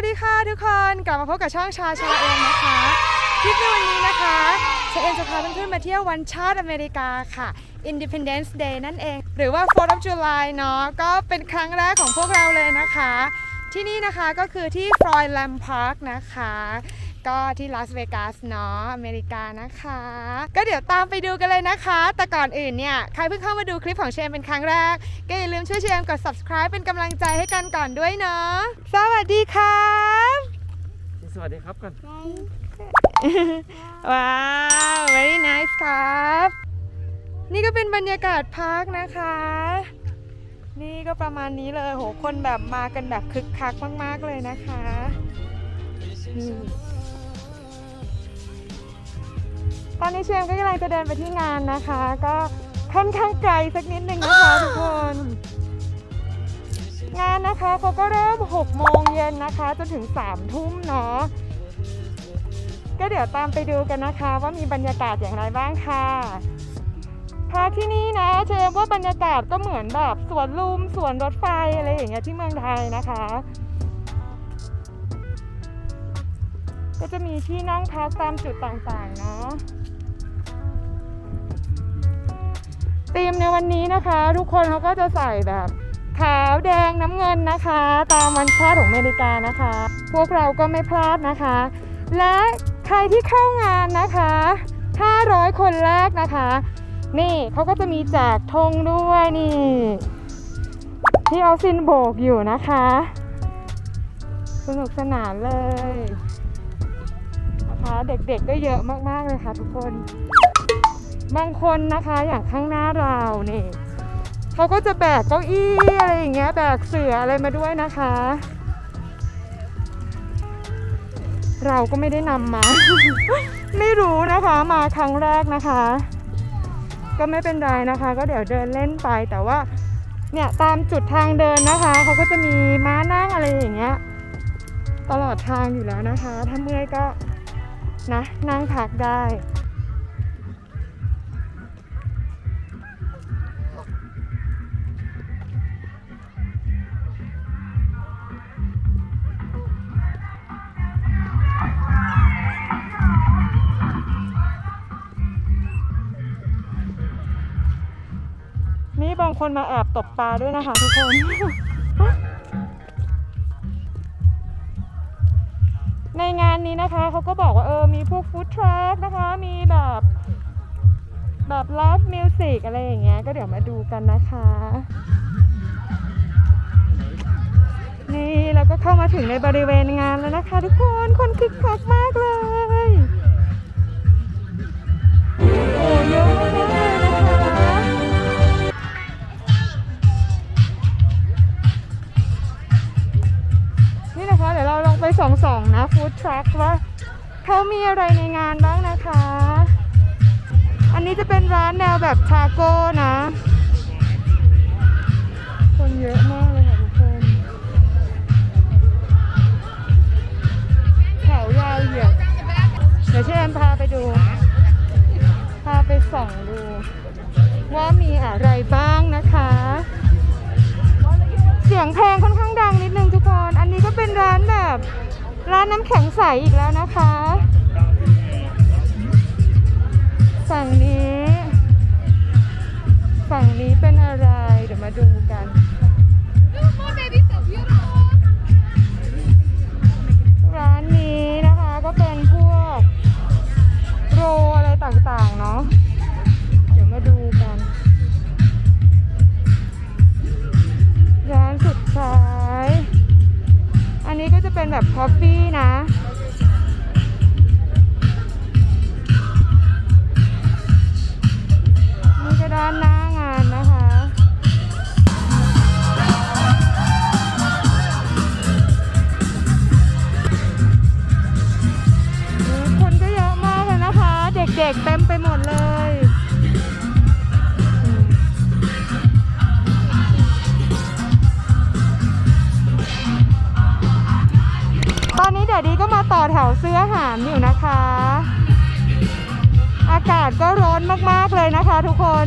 วัสดีค่ะทุกคนกลับมาพบกับช่องชาชาเอ็นะคะคลิปในวันนี้นะคะชาเอ็นจะพาเพื่อนๆมาเที่ยววันชาติอเมริกาค่ะ Independence Day นั่นเอง หรือว่า 4th of July เนาะก็เป็นครั้งแรกของพวกเราเลยนะคะ ที่นี่นะคะก็คือที่ Floyd Lamb Park นะคะ ก็ที่ลาสเวกัสเนาะอเมริกานะคะ ก็เดี๋ยวตามไปดูกันเลยนะคะ แต่ก่อนอื่นเนี่ย ใครเพิ่งเข้ามาดูคลิปของเชมเป็นครั้งแรก ก็อย่าลืมช่วยเชมกด subscribe เป็นกำลังใจให้กันก่อนด้วยเนาะสวัสดีครับสวัสดีครับก่อนว้าว very nice ครับ นี่ก็เป็นบรรยากาศพาร์คนะคะ นี่ก็ประมาณนี้เลยโหคนแบบมากันแบบคึกคักมาก ๆ เลยนะคะ นี่ ตอนนี้เชมก็กำลังจะเดินไปที่งานนะคะ ก็ค่อนข้างไกลสักนิดหนึ่งนะคะทุกคน งานนะคะเขาก็เริ่ม 6 โมงเย็นนะคะ จนถึง 3 ทุ่มเนาะก็เดี๋ยวตามไปดูกันนะคะ ว่ามีบรรยากาศอย่างไรบ้างค่ะพาที่นี่นะเชมว่าบรรยากาศก็เหมือนแบบสวนลุมสวนรถไฟอะไรอย่างเงี้ยที่เมืองไทยนะคะ ก็จะมีที่นั่งพักตามจุดต่างๆเนาะ ธีมในวันนี้นะคะ ทุกคนเขาก็จะใส่แบบขาวแดงน้ำเงินนะคะ ตามวันชาติของอเมริกานะคะ พวกเราก็ไม่พลาดนะคะ และใครที่เข้างานนะคะ 500 คนแรกนะคะ นี่เขาก็จะมีแจกธงด้วยนี่ที่เอาซินโบกอยู่นะคะ สนุกสนานเลยนะคะเด็กๆก็เยอะมากๆเลยค่ะทุกคน บางคนนะคะอย่างข้างหน้าเรานี่เขาก็จะแบกเก้าอี้อะไรอย่างเงี้ยแบกเสืออะไรมาด้วยนะคะ เราก็ไม่ได้นำมา ไม่รู้นะคะมาครั้งแรกนะคะ ก็ไม่เป็นไรนะคะ ก็เดี๋ยวเดินเล่นไปแต่ว่าเนี่ยตามจุดทางเดินนะคะเขาก็จะมีม้านั่งอะไรอย่างเงี้ยตลอดทางอยู่แล้วนะคะ ถ้าเมื่อยก็นะนั่งพักได้ คนมาแอบตกปลาด้วยนะคะทุกคน ในงานนี้นะคะเขาก็บอกว่าเออมีพวกฟู้ดทรัคนะคะ มีแบบแบบไลฟ์มิวสิกอะไรอย่างเงี้ย ก็เดี๋ยวมาดูกันนะคะ นี่เราก็เข้ามาถึงในบริเวณงานแล้วนะคะ ทุกคน คนคึกคักมากเลย ฟู้ดทรัคว่าเขามีอะไรในงานบ้างนะคะ อันนี้จะเป็นร้านแนวแบบทาโก้นะ คนเยอะมาก ออาหารอยู่นะคะ อากาศก็ร้อนมากๆเลยนะคะทุกคน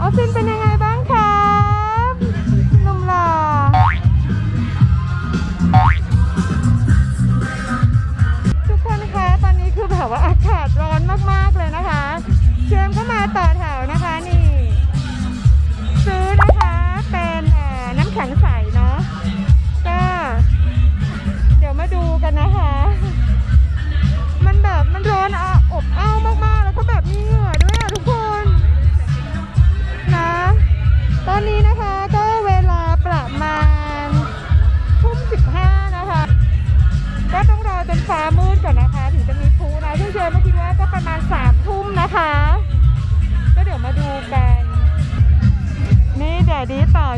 ออฟฟินเป็นยังไงบ้างคะ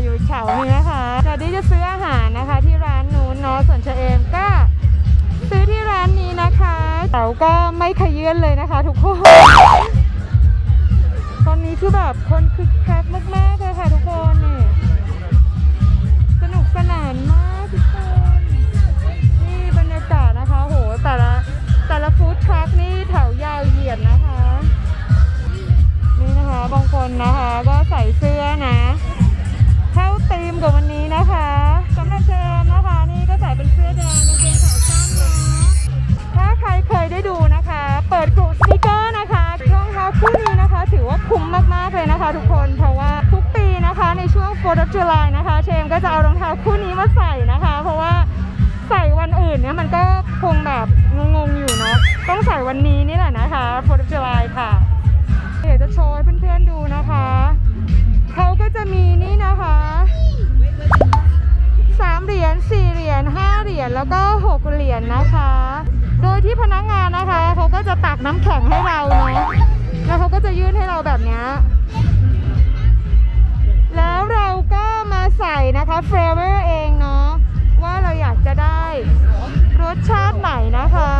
อยู่แถวนี้นะคะจอดี้จะซื้ออาหารนะคะ ที่ร้านนู้นเนาะส่วนเชเอมก็ซื้อที่ร้านนี้นะคะเตาก็ไม่ขยื่นเลยนะคะ ทุกคน ตอนนี้คือแบบคนคึกคักมากๆเลยค่ะทุก of July นะคะ เชมก็จะเอารองเท้าคู่นี้มาใส่นะคะ เพราะว่าใส่วันอื่นเนี่ยมันก็คงแบบงงๆอยู่เนาะต้องใส่วันนี้นี่แหละนะคะ 4th of July ค่ะ เดี๋ยวจะโชว์ให้เพื่อนๆดูนะคะ เขาก็จะมีนี่นะคะสามเหรียญสี่เหรียญห้าเหรียญแล้วก็หกเหรียญนะคะ โดยที่พนักงานนะคะ เขาก็จะตักน้ำแข็งให้เราเนาะแล้วเขาก็จะยื่นให้เราแบบเนี้ สเฟเวอร์เองเนาะว่าเราอยากจะได้รสชาติไหนนะคะ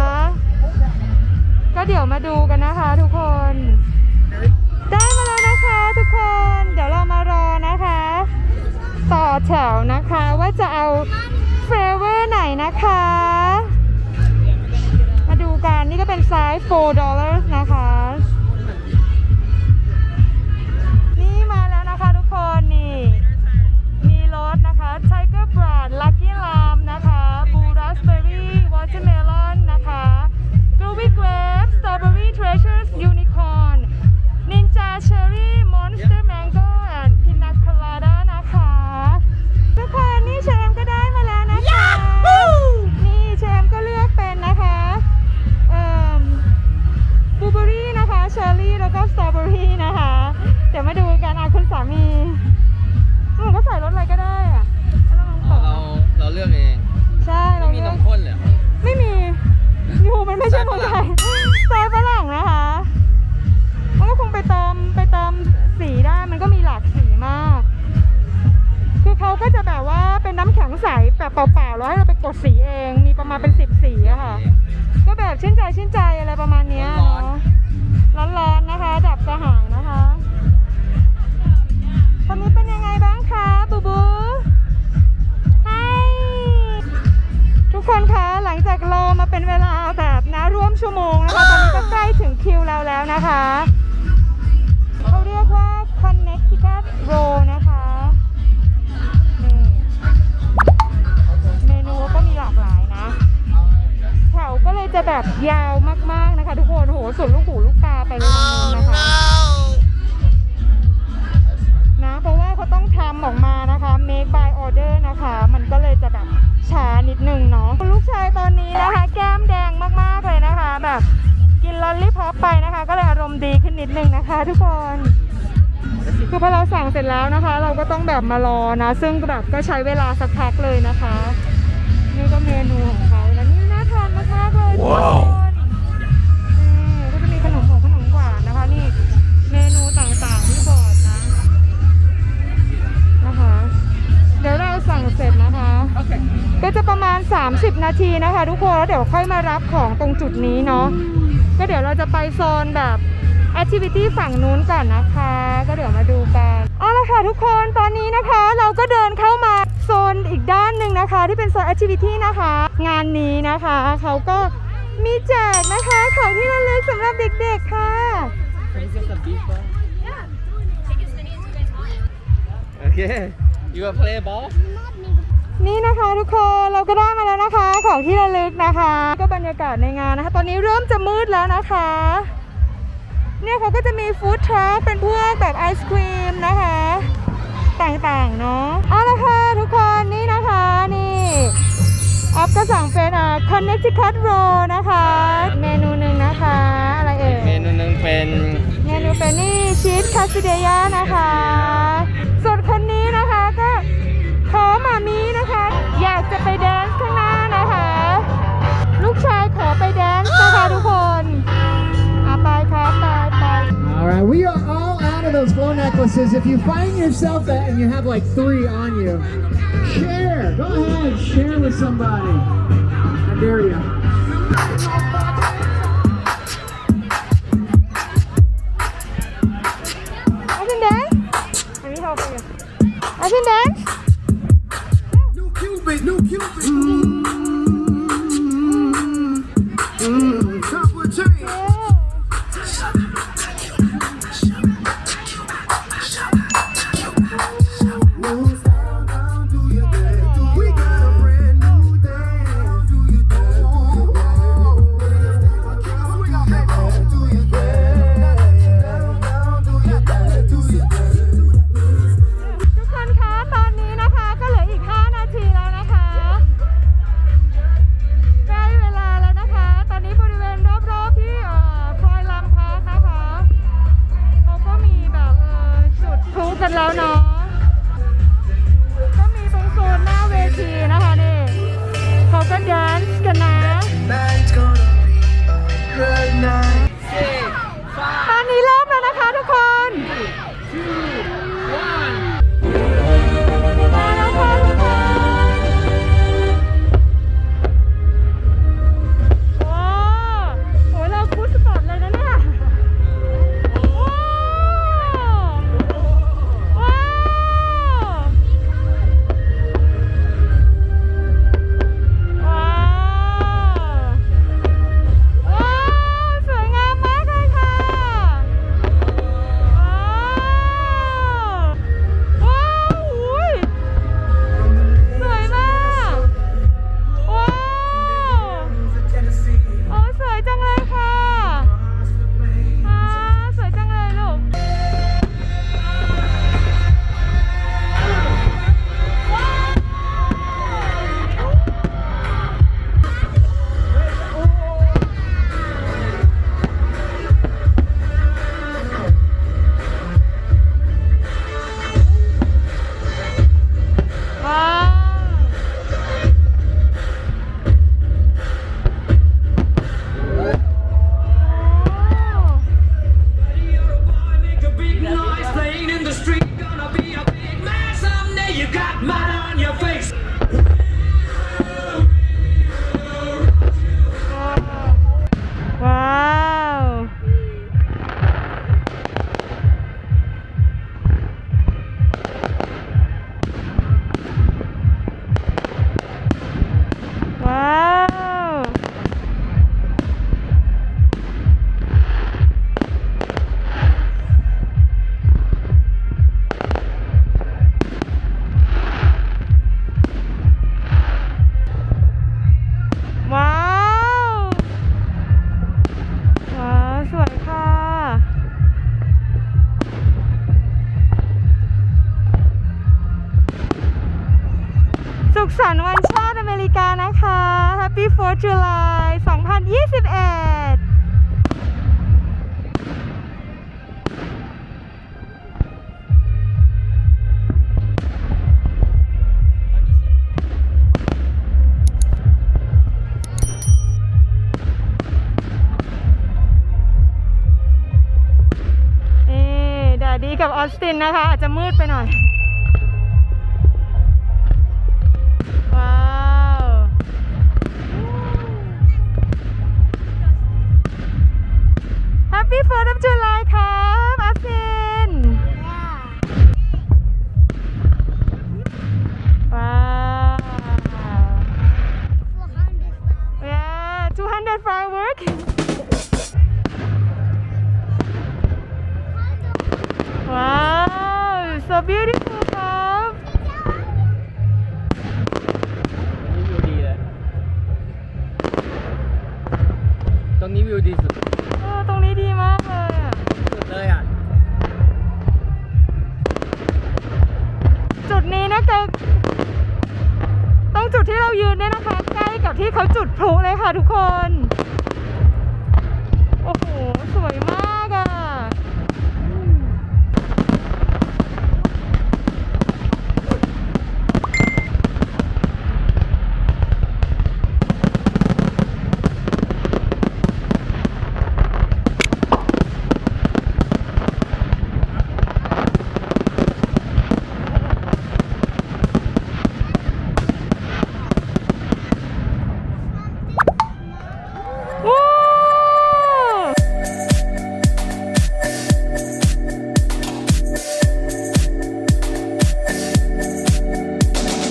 ก็เดี๋ยวมาดูกันนะคะทุกคน ได้มาแล้วนะคะทุกคน เดี๋ยวเรามารอนะคะ ต่อแถวนะคะว่าจะเอาเฟรเวอร์ไหนนะคะ มาดูกันนี่ก็เป็นไซส์4 dollars นะคะ make by order นะคะ มันก็เลยจะแบบช้านิดนึงเนาะลูกชายตอนนี้นะคะ แก้มแดงมากๆเลยนะคะ แบบกินลอลลี่พอปไปนะคะ ก็เลยอารมณ์ดีขึ้นนิดนึงนะคะ ทุกคนคือพอเราสั่งเสร็จแล้วนะคะ เราก็ต้องแบบมารอนะ ซึ่งแบบก็ใช้เวลาสักพักเลยนะคะ นี่ก็เมนูของเขาแล้วนี่น่าทานมากๆเลยทุกคนนี่ก็จะมีขนมของขนมหวานนะคะนี่เมนูต่าง ก็จะประมาณ 30 นาทีนะคะ ทุกคนแล้วเดี๋ยวค่อยมารับของตรงจุดนี้เนาะก็เดี๋ยวเราจะไปโซนแบบแอคทิวิตี้ฝั่งนู้นก่อนนะคะ ก็เดี๋ยวมาดูกันเอาละค่ะทุกคนตอนนี้นะคะ เราก็เดินเข้ามาโซนอีกด้านหนึ่งนะคะ ที่เป็นโซนแอคทิวิตี้นะคะ งานนี้นะคะเขาก็มีแจกนะคะของที่ระลึกสำหรับเด็กๆค่ะโอเค you wanna play ball นี่นะคะทุกคนเราก็ได้มาแล้วนะคะของที่ระลึกนะคะ ก็บรรยากาศในงานนะคะ ตอนนี้เริ่มจะมืดแล้วนะคะ เนี่ยเขาก็จะมีฟู้ดทรัคเป็นพวกแบบไอศครีมนะคะ ต่างๆเนาะเอาละค่ะทุกคนนี่นะคะนี่ออฟก็สั่งเป็นอ่า Connecticut Roll นะคะ เมนูหนึ่งนะคะ อะไรเอ่ยเมนูหนึ่งเป็นเมนูเป็นนี่ชีสคาสิเดียนะคะ ส่วนคนนี้นะคะก็ those glow necklaces, if you find yourself that and you have like three on you, share. Go ahead, share with somebody. I dare you. สุขสันต์วันชาติอเมริกานะคะ Happy 4 July 2021ดีกับออสตินนะคะ อาจจะมืดไปหน่อย